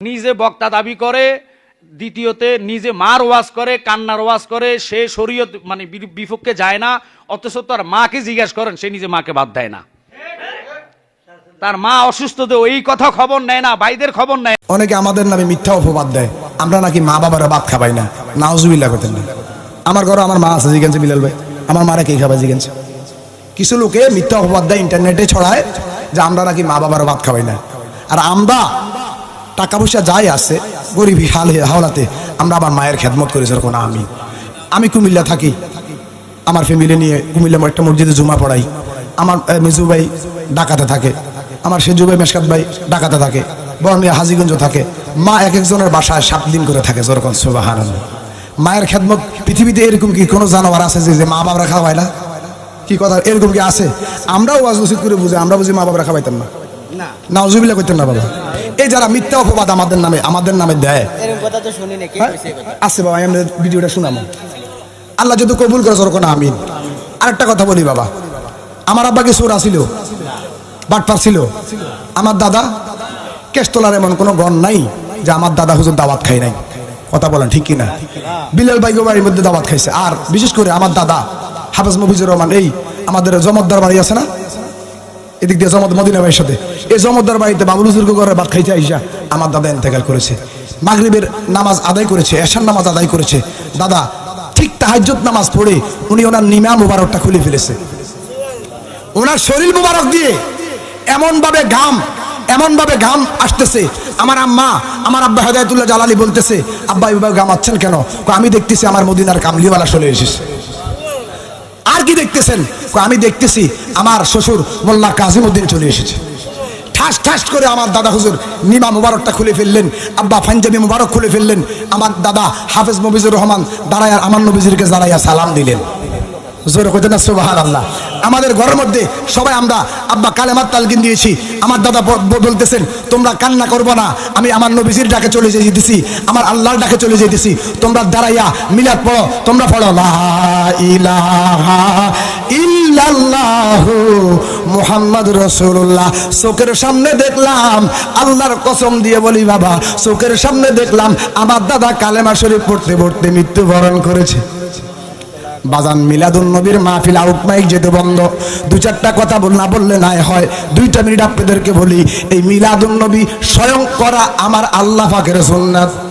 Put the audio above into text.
নিজে বক্তা দাবি করে, দ্বিতীয়তে নিজে মার ওয়াজ করে, কান্নার ওয়াজ করে, সে শরীয়ত মানে বিপক্ষে যায় না, অথচ তার মাকে জিজ্ঞাসা করেন, সে নিজে মাকে বাদ দেয় না। তার মা অসুস্থ তো এই কথা খবর নেয় না, ভাইদের খবর নেয় অনেকে আমাদের নামে মিথ্যা অপবাদ দেয়, আমরা নাকি মা বাবার ভাত খাবাই না নাউজুবিল্লা করতেন না। আমার ঘরে আমার মা আছে জিগেছে বিলাল ভাই, আমার মারা কে খাবার জিগেছে কিছু লোকে মিথ্যা অপবাদ দেয়, ইন্টারনেটে ছড়ায় যে আমরা নাকি মা বাবার ভাত খাবাই না। আর আমরা টাকা পয়সা যাই আছে, গরিবী হাল হাওলাতে আমরা আবার মায়ের খেদমত করেছি এরকম না আমি। আমি কুমিল্লা থাকি। আমার ফ্যামিলি নিয়ে কুমিল্লা একটা মসজিদে জুমা পড়াই। আমার মেজু ভাই ডাকাতে থাকে। আমার সেজু ভাই, মেশকাত ভাই ডাকাতে থাকে। বর্ণিয়া হাজিগঞ্জ থাকে। মা এক একজনের বাসায় সাত দিন করে থাকে যেরকম সুবাহান মায়ের খেদমত পৃথিবীতে এরকম কি কোনো জানোয়ার আছে যে মা বাবা রাখা হয় না? কি কথা? এরকম কি আছে? আমরাও ওয়াজ উচিত করে বুঝি, আমরা বুঝি মা বাবা রাখা পাইতাম না। নাউজুবিল্লা করতেন না বাবা। এই যারা মিথ্যা অপবাদ আমাদের নামে আমাদের নামে দেয়। না হ্যাঁ? আছে বাবা আমি ভিডিওটা শোনাবো আল্লাহ যদি কবুল করে সরকম আমিন। আরেকটা কথা বলি বাবা। আমার আব্বা কি সুর আসিল বাটপার ছিল? আমার দাদা কেস্তলার এমন কোনো গণ নাই যে আমার দাদা হুজুর দাওয়াত খাই নাই। কথা বলেন ঠিক কিনা? বিলাল বাইগো বাড়ির মধ্যে দাওয়াত খাইছে। আর বিশেষ করে আমার দাদা হাফেজ মফিজুর রহমান এই আমাদের জমদ্দার বাড়ি আছে না? এদিক দিয়ে জমদ মদিনা ভাইয়ের সাথে। এই জমদ্দার বাড়িতে বাবুল হুজুরকে ঘরে ভাত খাইতে আইসা, আমার দাদা ইন্তেকাল করেছে। মাগরিবের নামাজ আদায় করেছে, এশার নামাজ আদায় করেছে। দাদা, ঠিক তাহাজ্জুদ নামাজ পড়ে উনি ওনার নিমা মুবারকটা খুলে ফেলেছে। ওনার শরীর মুবারক দিয়ে এমনভাবে ঘাম এমন ভাবে ঘাম আসতেছে। আমার আম্মা, আমার আব্বা হেদায়তুল্লাহ জালালি বলতেছে, আব্বা, এভাবে ঘামাচ্ছেন কেন? আমি দেখতেছি আমার মদিনার কামলিওয়ালা চলে এসেছে। আর কি দেখতেছেন? আমি দেখতেছি আমার শ্বশুর মোল্লা কাজিমুদ্দিন চলে এসেছে। ঠাস ঠাস করে আমার দাদা হুজুর নিমা মুবারকটা খুলে ফেললেন, আব্বা ফাঞ্জাবি মুবারক খুলে ফেললেন, আমার দাদা হাফেজ মবিজুর রহমান দাঁড়ায় আমার নবীজিরকে দাঁড়াইয়া সালাম দিলেন। জোরে কইতে না সুবাহ আল্লাহ আমাদের ঘরের মধ্যে সবাই আমরা, আব্বা কালেমার তালকিন দিয়েছি। আমার দাদা বলতেছেন, তোমরা কান্না করব না, আমি আমার নবীজির ডাকে চলে যেতেছি, আমার আল্লাহর ডাকে চলে যেতেছি। তোমরা দাঁড়াইয়া মিলাদ পড়ো, তোমরা পড়ো মুহাম্মদ রাসূলুল্লাহ। চোখের সামনে দেখলাম, আল্লাহর কসম দিয়ে বলি, বাবা, চোখের সামনে দেখলাম, আমার দাদা কালেমা শরীফ পড়তে পড়তে মৃত্যুবরণ করেছে। বাজান মিলাদুন নবীর মাহফিল আউট মাইক যেতে বন্ধ। দু চারটা কথা না বললে নাই হয়। দুইটা মিনিট আপনাদেরকে বলি, এই মিলাদুন নবী স্বয়ং করা আমার আল্লাহ পাকের সুন্নাত।